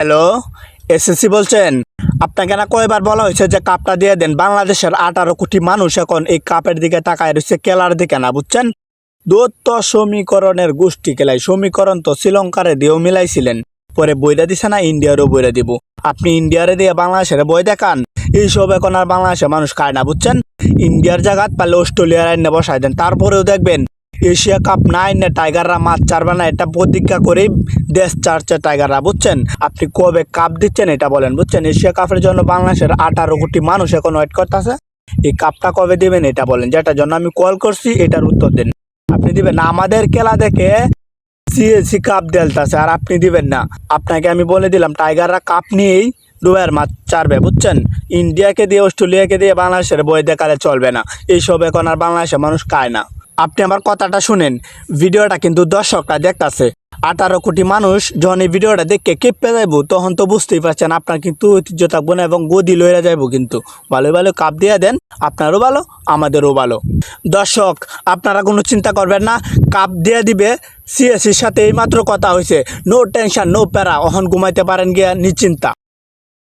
Hello, SSC বলছেন? আপনাকে না কয়বার বলা হয়েছে যে কাপটা দিয়ে দেন? বাংলাদেশের আঠারো কোটি মানুষ এখন এই কাপের দিকে তাকায় রয়েছে, কেলার দিকে না, বুঝছেন? দত্ত সমীকরণের গোষ্ঠী কেলাই সমীকরণ তো শ্রীলঙ্কারে দিয়েও মিলাইছিলেন। পরে বইটা দিছে না, ইন্ডিয়ারও বইটা দিব। আপনি ইন্ডিয়ারে দিয়ে বাংলাদেশের বই দেখান। এইসব এখন আর বাংলাদেশের মানুষ খায় না, বুঝছেন? ইন্ডিয়ার জায়গাত পারলে অস্ট্রেলিয়ার আইনে বসাই দেন, তারপরেও দেখবেন এশিয়া কাপ নাই না টাইগাররা মাছ চারবে না, এটা প্রতিজ্ঞা করেই দেশ চারছে টাইগাররা, বুঝছেন? আপনি কবে কাপ দিচ্ছেন এটা বলেন, বুঝছেন? এশিয়া কাপের জন্য বাংলাদেশের আঠারো কোটি মানুষ এখন ওয়েট করতেছে। এই কাপটা কবে দিবেন এটা বলেন, যেটার জন্য আমি কল করছি, এটার উত্তর দিন। আপনি দিবেন আমাদের খেলা দেখে সিএসি কাপ দেলতাছে, আর আপনি দিবেন না। আপনাকে আমি বলে দিলাম, টাইগাররা কাপ নিয়েই দুবাইয়ের মাছ চারবে বুঝছেন? ইন্ডিয়াকে দিয়ে, অস্ট্রেলিয়াকে দিয়ে বাংলাদেশের বই দেখালে চলবে না। এইসব এখন আর বাংলাদেশের মানুষ খায় না। আপনি আমার কথাটা শুনেন। ভিডিওটা কিন্তু দর্শকরা দেখতাছে। আঠারো কোটি মানুষ যখন এই ভিডিওটা দেখে কেঁপে যাইব, তখন তো বুঝতেই পারছেন আপনার কিন্তু ঐতিহ্য থাকব না এবং গদি লইয়া যাইব কিন্তু। ভালো ভালো কাপ দিয়ে দেন, আপনারও ভালো, আমাদেরও ভালো। দর্শক, আপনারা কোনো চিন্তা করবেন না, কাপ দিয়ে দিবে সিএসির সাথে এইমাত্র কথা হয়েছে নো টেনশন নো প্যারা, অহন ঘুমাইতে পারেন গিয়া, নিশ্চিন্তা।